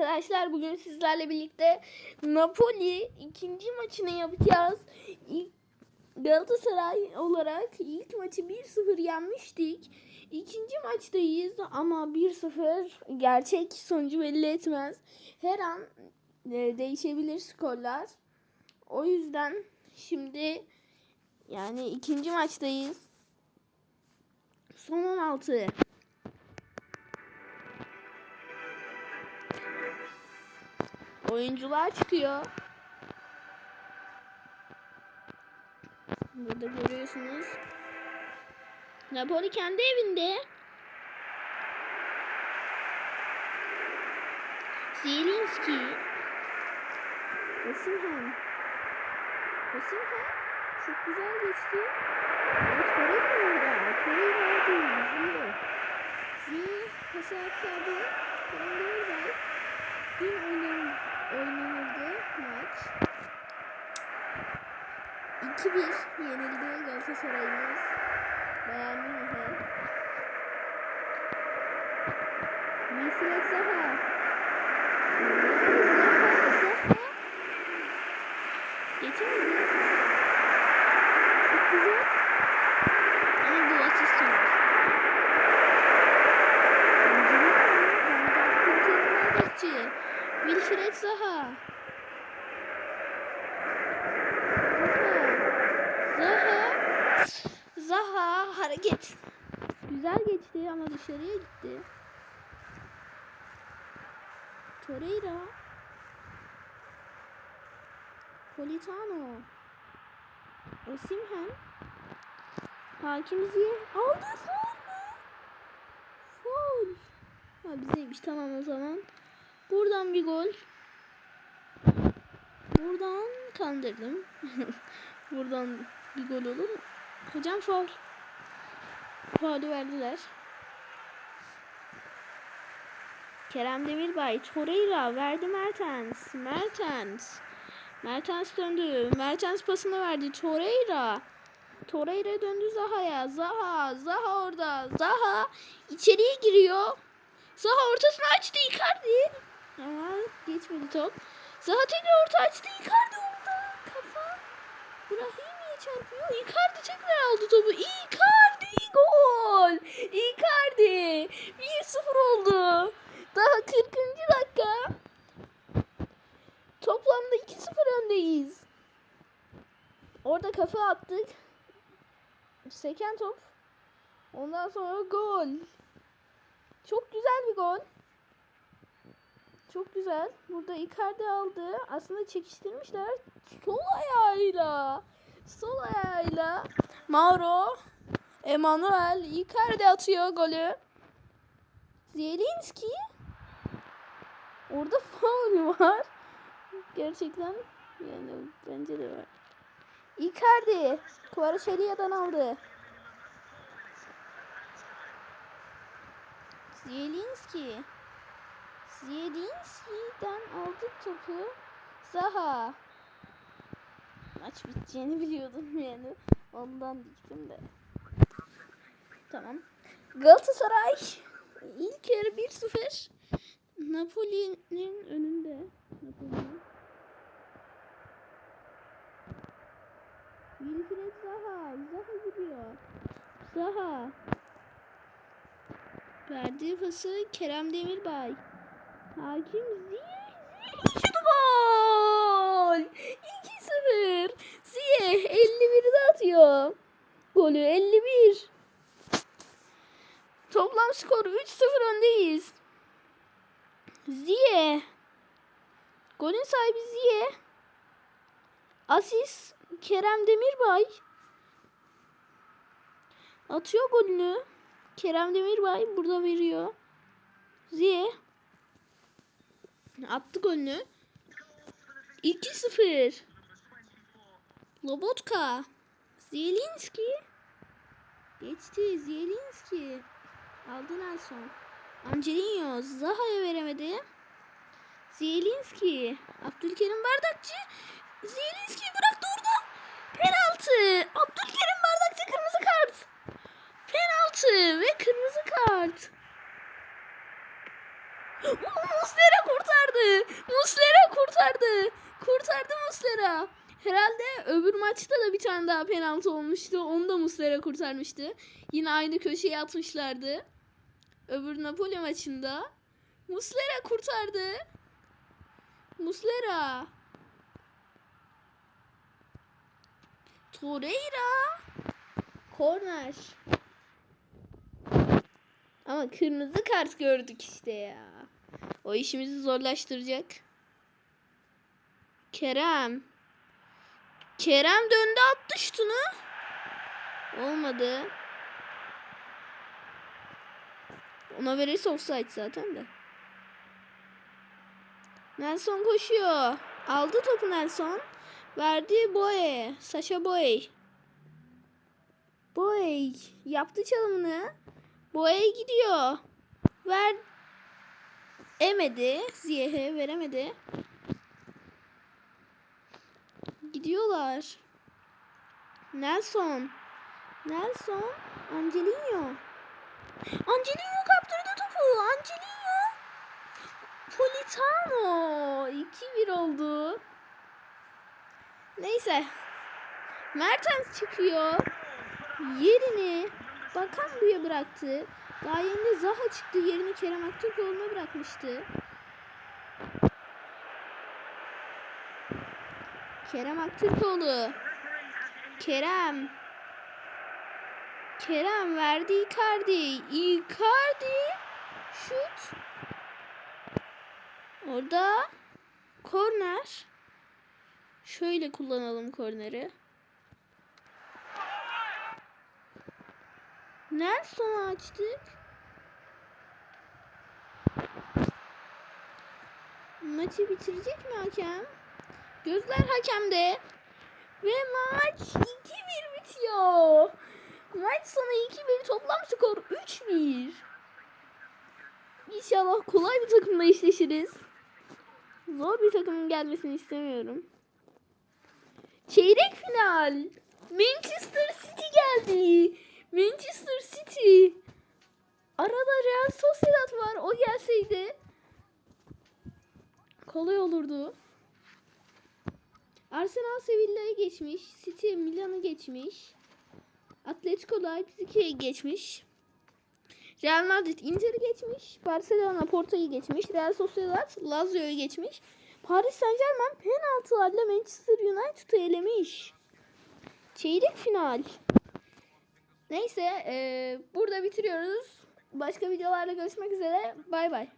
arkadaşlar. Bugün sizlerle birlikte Napoli ikinci maçını yapacağız. İlk Galatasaray olarak ilk maçı 1-0 yenmiştik. İkinci maçtayız ama 1-0 gerçek sonucu belli etmez. Her an e, değişebilir skorlar. O yüzden şimdi yani ikinci maçtayız. Son 16. Oyuncular çıkıyor. Burada görüyorsunuz. Napoli kendi evinde. Zielinski. Osimhen. Osimhen. Çok güzel geçti. Ama Torreira orada. Torreira orada. Ziyeh. Ziyeh pası aktardı. Demirbay. Dün 2-1 yenildi Galatasaray'ımız. Bayern Münih'e. Wilfried Zaha. Geçemedi. Çok güzel. Ama bu asist olmuş. Wilfried Zaha. Zaha. Zaha hareket. Güzel geçti ama dışarıya gitti. Torreira. Politano. Osimhen. Hakim Ziyeh. Aldı? Faul. Ha bizeymiş tamam o zaman. Buradan bir gol. Buradan kandırdım. Buradan bir gol olur mu? Hocam faul. Faulü verdiler. Kerem Demirbay, Torreira verdi Mertens. Mertens. Mertens döndü. Mertens pasını verdi. Torreira. Torreira döndü Zaha'ya. Zaha. Zaha orada. Zaha içeriye giriyor. Zaha ortasını açtı Icardi. Ama geçmedi top. Zaha tekrar orta açtı. Icardi orada. Kafa. Brahimi'ye çarpıyor. Icardi tekrar aldı topu. Icardi gol. Icardi. 1-0 oldu. Daha 40. dakika. Toplamda 2-0 öndeyiz. Orada kafa attık. Seken top. Ondan sonra gol. Çok güzel bir gol. Çok güzel. Burada Icardi aldı. Aslında çekiştirmişler. Sol ayağıyla. Sol ayağıyla. Mauro. Emanuel. Icardi atıyor golü. Zielinski. Orada faul var. Gerçekten yani bence de var. Icardi. Kvaratskheლიa'dan aldı. Zielinski. Zielinski'den aldı topu. Zaha. Maç biteceğini biliyordum yani. Ondan diktim de. Tamam. Galatasaray ilk yarı 1-0. Napoli'nin önünde. Napoli'nin. Wilfried Zaha. Zaha gidiyor. Zaha. Verdiği pası Kerem Demirbay. Hakim Ziyeh. Ziyeh gol. 2-0. Ziyeh 51'de atıyor. Golü 51. Toplam skor 3-0 öndeyiz. Ziye. Golün sahibi Ziye. Asist Kerem Demirbay. Atıyor golünü. Kerem Demirbay burada veriyor. Ziye. Attı golünü. 2-0. Lobotka. Zielinski. Geçti Zielinski. Aldı Nelson. Angelino Zaha'ya veremedi. Zielinski. Abdülkerim Bardakçı. Zielinski bıraktı orada. Penaltı. Abdülkerim Bardakçı kırmızı kart. Penaltı ve kırmızı kart. Muslera kurtardı. kurtardı. Kurtardı Muslera. Herhalde öbür maçta da bir tane daha penaltı olmuştu. Onu da Muslera kurtarmıştı. Yine aynı köşeye atmışlardı. Öbür Napoli maçında. Muslera kurtardı. Muslera. Torreira. Korner. Ama kırmızı kart gördük işte ya. O işimizi zorlaştıracak. Kerem. Kerem döndü attı şutunu. Olmadı. Ona verirse offside zaten de. Nelson koşuyor. Aldı topu Nelson. Verdi Boye. Sasha Boye. Boye yaptı çalımını. Boye gidiyor. Ver. Emedi. Ziyeh'e veremedi. Gidiyorlar. Nelson. Nelson. Angelino. Angelino kaptırdı topu. Angelino. Politano. 2-1 oldu. Neyse. Mertens çıkıyor. Yerini Bakan Buya bıraktı. Daha yeni Zaha çıktı. Yerini Kerem Aktürkoğlu'na bırakmıştı. Kerem Aktürkoğlu. Kerem. Kerem verdi Icardi. Icardi. Şut. Orada korner. Şöyle kullanalım korneri. Nelson'u açtık. Maçı bitirecek mi hakem? Gözler hakemde. Ve maç 2-1 bitiyor. Maç sonu 2-1 toplam skor 3-1. İnşallah kolay bir takımla eşleşiriz. Zor bir takımın gelmesini istemiyorum. Çeyrek final. Manchester City geldi. Manchester City. Arada Real Sociedad var. O gelseydi kolay olurdu. Arsenal Sevilla'yı geçmiş. City Milan'ı geçmiş. Atletico Leipzig'i geçmiş. Real Madrid Inter'i geçmiş. Barcelona Porto'yu geçmiş. Real Sociedad Lazio'yu geçmiş. Paris Saint Germain penaltılarla Manchester United'ı elemiş. Çeyrek final. Neyse eee, burada bitiriyoruz. Başka videolarla görüşmek üzere. Bay bay.